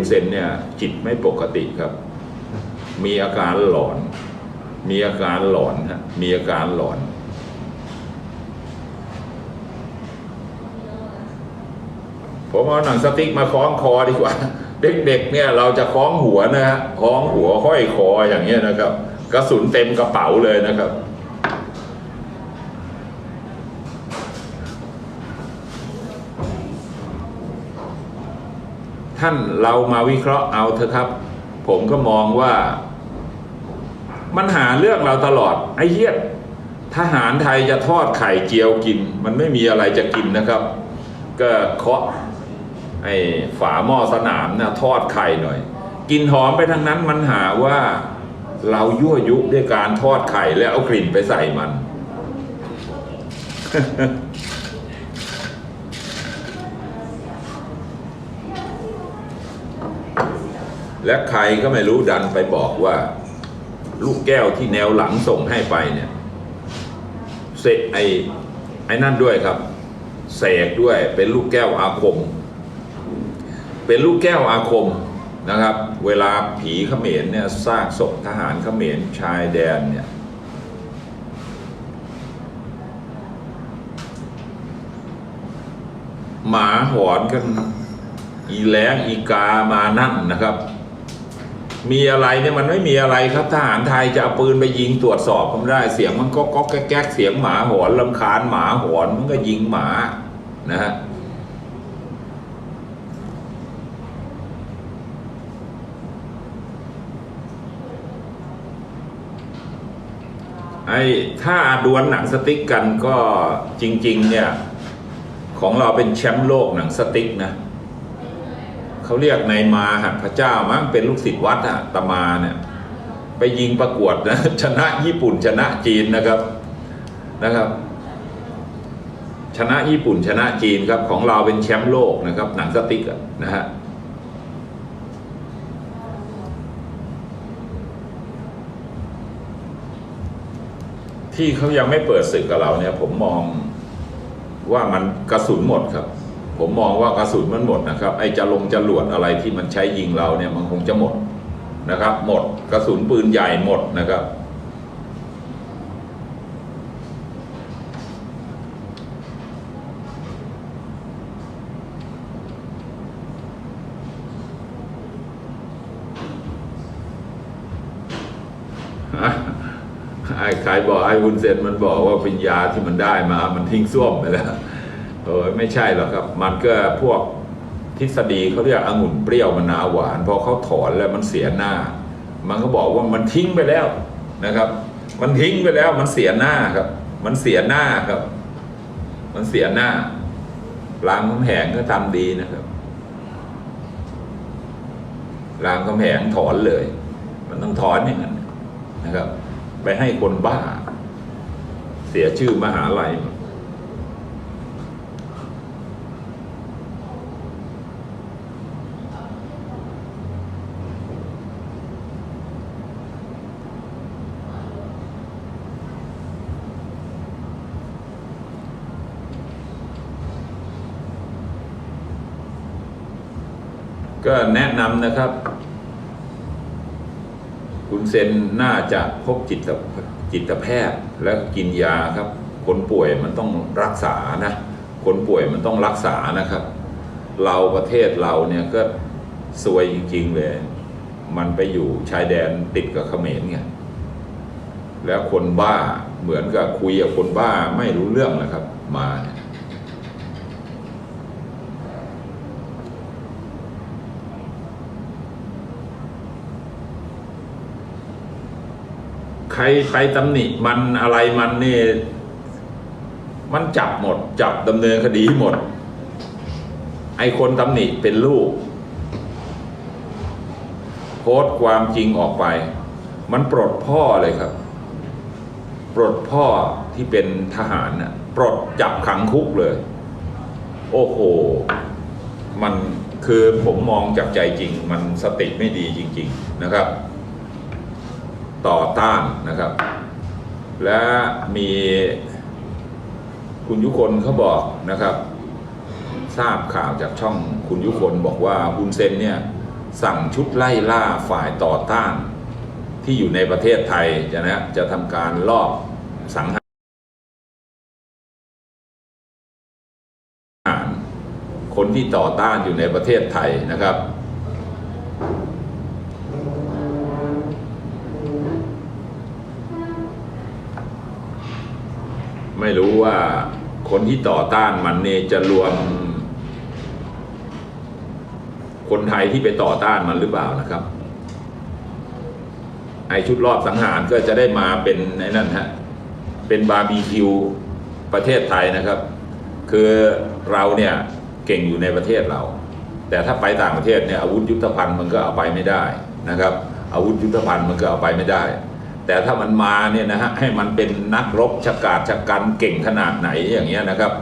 ณเซนเนี่ย จิตไม่ปกติครับ มีอาการหลอน มีอาการหลอนฮะมีอาการหลอน ผมเอาหนังสติ๊กมาคล้องคอดีกว่า เด็กๆเนี่ยเราจะคล้องหัวนะฮะคล้องหัวห้อยคออย่างเงี้ยนะครับ กระสุนเต็มกระเป๋าเลยนะครับ ท่านเรามาวิเคราะห์เอาเถอะครับ ผมก็มองว่า มันหาเรื่องเราตลอด ไอ้เหี้ยทหารไทยจะทอดไข่เจียวกิน มันไม่มีอะไรจะกินนะครับ ก็เคาะไอ้ฝาหม้อสนามนะทอดไข่หน่อย กินหอมไปทั้งนั้นมันหาว่าเรายั่วยุด้วยการทอดไข่แล้วเอากลิ่นไปใส่มัน และใครก็ไม่รู้ดันไปบอกว่า ลูกแก้วที่แนวหลังส่งให้ไปเนี่ยเสกไอ้ไอ้นั่นด้วยครับเสกด้วยเป็นลูกแก้วอาคม เป็นลูกแก้วอาคมนะครับ เวลาผีเขมรเนี่ยสร้างศพทหารเขมรชายแดนเนี่ยหมาหอนกัน อีแล้งอีกามานั่นนะครับ มีอะไรเนี่ยมันไม่มีอะไรครับทหารไทยจะเอาปืนไปยิงตรวจสอบก็ไม่ได้เสียงมันก็ก็แก๊กเสียงหมาหอนลำคาญหมาหอนมันก็ยิงหมานะฮะไอ้ถ้าดวลหนังสติ๊กกันก็จริง ๆ เนี่ย ของเราเป็นแชมป์โลกหนังสติ๊กนะ เขาเรียกนายมาหัดพระเจ้ามั้งเป็นลูกศิษย์วัดอะตมาเนี่ยไปยิงประกวดนะชนะญี่ปุ่นชนะจีนนะครับนะครับ ชนะญี่ปุ่นชนะจีนครับของเราเป็นแชมป์โลกนะครับ หนังสติ๊กนะฮะที่เขายังไม่เปิดศึกกับเราเนี่ย ผมมองว่ามันกระสุนหมดครับ ผมมองว่ากระสุนมันหมดนะครับไอ้จะลงจรวดอะไรที่มันใช้ยิงเราเนี่ยมันคงจะหมดนะครับ หมดกระสุนปืนใหญ่หมดนะครับไอ้ใครบอกไอ้วุนเซนมันบอกว่าเป็นยาที่มันได้มา มันทิ้งส้วมไปแล้ว ออไม่ใช่หรอกครับ มันก็พวกทฤษฎีเขาเรียกองุ่นเปรี้ยวมะนาวหวาน พอเขาถอนแล้วมันเสียหน้า มันก็บอกว่ามันทิ้งไปแล้วนะครับ มันทิ้งไปแล้วมันเสียหน้าครับ มันเสียหน้าครับ มันเสียหน้ารามคำแหงก็ทำดีนะครับรามคำแหงถอนเลย มันต้องถอนอย่างนั้นนะครับ ไปให้คนบ้า เสียชื่อมหาลัย ก็แนะนำนะครับ คุณเซนน่าจะพบจิตจิตแพทย์แล้วกินยาครับ คนป่วยมันต้องรักษานะ คนป่วยมันต้องรักษานะครับ เราประเทศเราเนี่ยก็ซวยจริง ๆ เลย มันไปอยู่ชายแดนติดกับเขมรไงแล้วคนบ้าเหมือนกับคุยกับคนบ้าไม่รู้เรื่องนะครับ มาเนี่ย ใครไปตำหนิมันอะไรมันนี่ มันจับหมด จับดำเนินคดีหมด ไอคนตำหนิเป็นลูกโพสต์ความจริงออกไป มันปลดพ่อเลยครับ ปลดพ่อที่เป็นทหารน่ะปลดจับขังคุกเลย โอ้โห มันคือผมมองจากใจจริง มันสติไม่ดีจริง ๆ นะครับ ต่อต้านนะครับ และมีคุณยุคนเขาบอกนะครับ ทราบข่าวจากช่องคุณยุคนบอกว่าฮุนเซนเนี่ยสั่งชุดไล่ล่าฝ่ายต่อต้าน ที่อยู่ในประเทศไทยจะนะจะทำการลอบสังหารคนที่ต่อต้านอยู่ในประเทศไทยนะครับ ไม่รู้ว่าคนที่ต่อต้านมันเนี่ยจะรวม คนไทยที่ไปต่อต้านมันหรือเปล่านะครับ ไอชุดรอบสังหารก็จะได้มาเป็นไอ้นั่นฮะเป็นบาร์บีคิวประเทศไทยนะครับ คือเราเนี่ยเก่งอยู่ในประเทศเรา แต่ถ้าไปต่างประเทศเนี่ยอาวุธยุทโธภัณฑ์มันก็เอาไปไม่ได้นะครับ อาวุธยุทโธภัณฑ์มันก็เอาไปไม่ได้ แต่ถ้ามันมาเนี่ยนะฮะให้มันเป็นนักรบชะกาจชะกันเก่งขนาดไหนอย่างเงี้ยนะครับ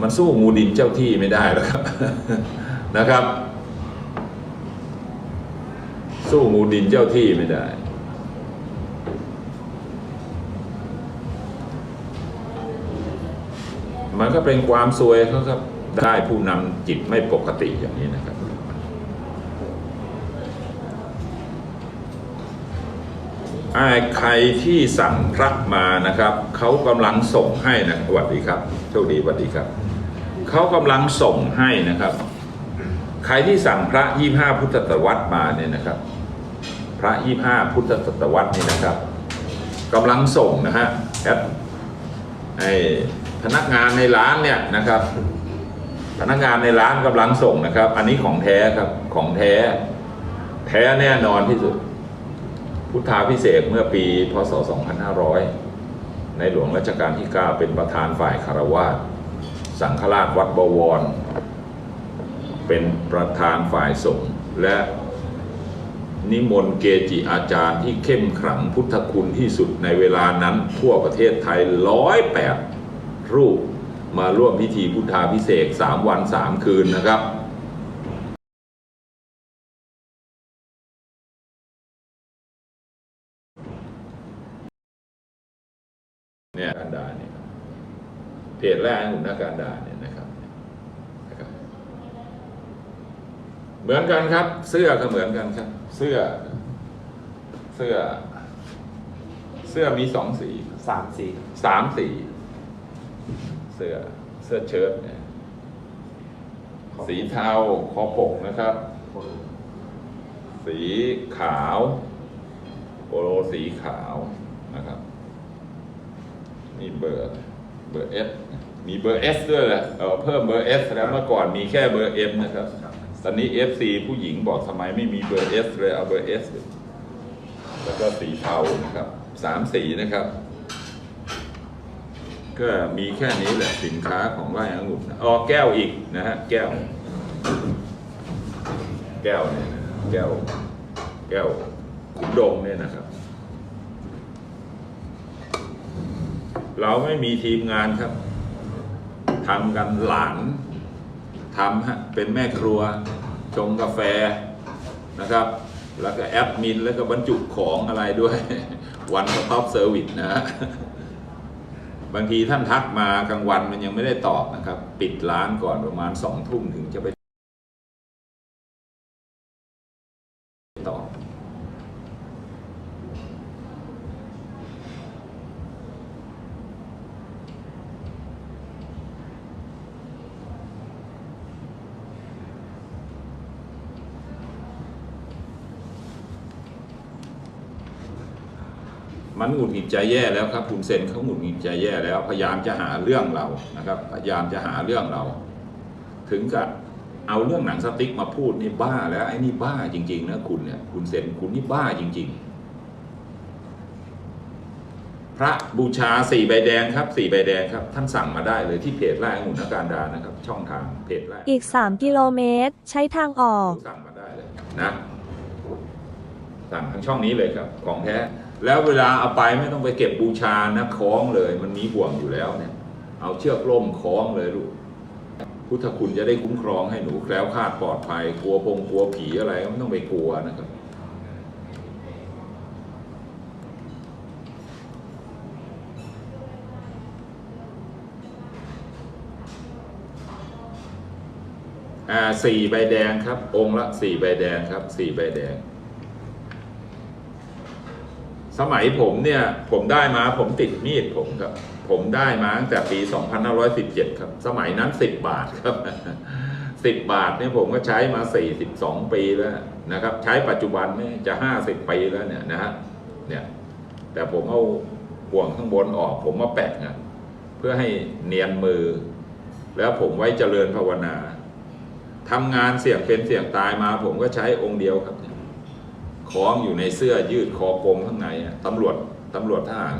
มันสู้งูดินเจ้าที่ไม่ได้หรอกครับนะครับ สู้งูดินเจ้าที่ไม่ได้มันก็เป็นความซวยเขาครับ ได้ผู้นำจิตไม่ปกติอย่างนี้นะครับ ไอ้ ใครที่สั่งพระมานะครับ เขากำลังส่งให้นะสวัสดีครับโชคดีสวัสดีครับ เขากำลังส่งให้นะครับ ใครที่สั่งพระยี่ห้าพุทธศตวรรษมาเนี่ยนะครับ พระยี่ห้าพุทธศตวรรษนี่นะครับกำลังส่งนะฮะแอดไอพนักงานในร้านเนี่ยนะครับ พนักงานในร้านกำลังส่งนะครับ อันนี้ของแท้ครับของแท้ แท้แน่นอนที่สุด พุทธาพิเศษเมื่อปีพศ 2500 ในหลวงรัชกาลที่ 9 เป็นประธานฝ่ายคารวาสสังฆราชวัดบวร เป็นประธานฝ่ายสงฆ์และนิมนต์เกจิอาจารย์ที่เข้มขลังพุทธคุณที่สุดในเวลานั้นทั่วประเทศไทยร้อยแปดรูปมาร่วมพิธีพุทธาพิเศษสามวันสามคืนนะครับ เนี่ยการดาเนี่ยเพจแรกของนักการดาเนี่ยนะครับนะครับ เหมือนกันครับ เสื้อก็เหมือนกันครับ เสื้อ เสื้อ เสื้อมีสองสีสามสี่สามสีเสื้อเสื้อเชิ้ตเนี่ยสีเทาคอปกนะครับ สีขาวโปโลสีขาวนะครับ นี่เบอร์เบอร์เอสมีเบอร์เอสด้วยแหละเออเพิ่มเบอร์เอสแล้วเมื่อก่อนมีแค่เบอร์เอ็มนะครับ ตอนนี้ FC ผู้หญิงบอกทำไมไม่มีเบอร์เอสเลยเอาเบอร์เอสแล้วก็สีเทานะครับสามสีนะครับ ก็มีแค่นี้แหละสินค้าของไร่องุ่นอ๋อแก้วอีกนะฮะแก้ว แก้วเนี่ยนะแก้ว แก้วขุนดงเนี่ยนะครับ เราไม่มีทีมงานครับทำกันหลานทำฮะเป็นแม่ครัวชงกาแฟนะครับ แล้วก็แอดมินแล้วก็บรรจุของอะไรด้วย วันสต็อปเซอร์วิสนะฮะบางทีท่านทักมากลางวันมันยังไม่ได้ตอบนะครับ ปิดร้านก่อนประมาณสองทุ่มถึงจะไปตอบ มันหงุดหงิดใจแย่แล้วครับคุณเซนเขาหงุดหงิดใจแย่แล้ว พยายามจะหาเรื่องเรานะครับ พยายามจะหาเรื่องเรา ถึงกับเอาเรื่องหนังสติ๊กมาพูดนี่บ้าแล้วไอ้นี่บ้าจริง ๆ นะคุณเนี่ยคุณเซนคุณนี่บ้าจริง ๆ พระบูชาสี่ใบแดงครับสี่ใบแดงครับ ท่านสั่งมาได้เลยที่เพจไร่องุ่นอาการดานะครับ ช่องทางเพจไร่อีก 3 กิโลเมตร ใช้ทางออกสั่งมาได้เลยนะสั่งทางช่องนี้เลยครับ ของแท้ แล้วเวลาเอาไปไม่ต้องไปเก็บบูชานะคล้องเลย มันมีห่วงอยู่แล้วเนี่ย เอาเชือกล่มคล้องเลยลูก พุทธคุณจะได้คุ้มครองให้หนูแคล้วคลาดปลอดภัย กลัวพงกลัวผีอะไรก็ไม่ต้องไปกลัวนะครับอ่าสี่ใบแดงครับ องค์ละสี่ใบแดงครับสี่ใบแดง สมัยผมเนี่ยผมได้มาผมติดมีดผมครับ ผมได้มาตั้งแต่ปี 2517 ครับ สมัยนั้น 10 บาทครับ 10 บาทเนี่ยผมก็ใช้มา 42 ปีแล้วนะครับ ใช้ปัจจุบันเนี่ยจะ 50 ปีแล้วเนี่ยนะฮะเนี่ยแต่ผมเอาห่วงข้างบนออก ผมมาแปะนะเพื่อให้เนียนมือ แล้วผมไว้เจริญภาวนาทำงานเสี่ยงเป็นเสี่ยงตายมา ผมก็ใช้องค์เดียวครับ คล้องอยู่ในเสื้อยืดคอกลมข้างในตำรวจตำรวจทหาร